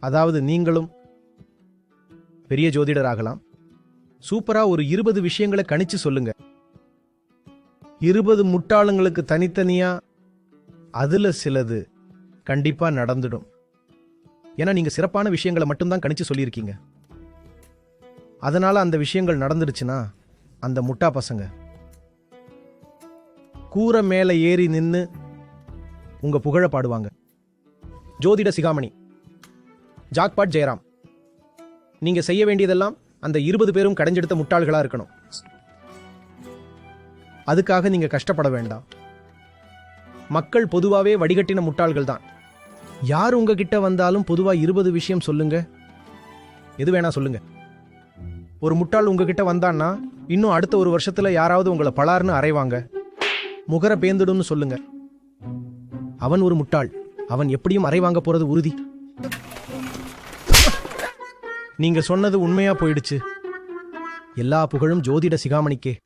அதாவது நீங்களும் பெரிய ஜோதிடர் ஆகலாம் சூப்பரா ஒரு இருபது விஷயங்களை கணிச்சு சொல்லுங்க. இருபது முட்டாளுங்களுக்கு தனித்தனியா அதுல சிலது கண்டிப்பா நடந்துடும். ஏன்னா நீங்க சிறப்பான விஷயங்களை மட்டும்தான் கணிச்சு சொல்லியிருக்கீங்க. அதனால அந்த விஷயங்கள் நடந்துடுச்சுன்னா அந்த முட்டா பசங்க கூரை மேலே ஏறி நின்று உங்க புகழ பாடுவாங்க. ஜோதிட சிகாமணி. ஜாக்பாட் ஜெயராம். நீங்க செய்ய வேண்டியதெல்லாம் அந்த இருபது பேரும் கடைஞ்செடுத்த முட்டாள்களா இருக்கணும். அதுக்காக நீங்க கஷ்டப்பட வேண்டாம். மக்கள் பொதுவாகவே வடிகட்டின முட்டாள்கள் தான். யார் உங்ககிட்ட வந்தாலும் பொதுவாக இருபது விஷயம் சொல்லுங்க. எது வேணா சொல்லுங்க. ஒரு முட்டாள் உங்ககிட்ட வந்தான்னா இன்னும் அடுத்த ஒரு வருஷத்துல யாராவது உங்களை பலார்னு அரைவாங்க முகர பேந்துடும்னு சொல்லுங்க. அவன் ஒரு முட்டாள். அவன் எப்படியும் அரைவாங்க போறது உறுதி. நீங்க சொன்னது உண்மையா போயிடுச்சு. எல்லா புகழும் ஜோதிட சிகாமணிக்கே.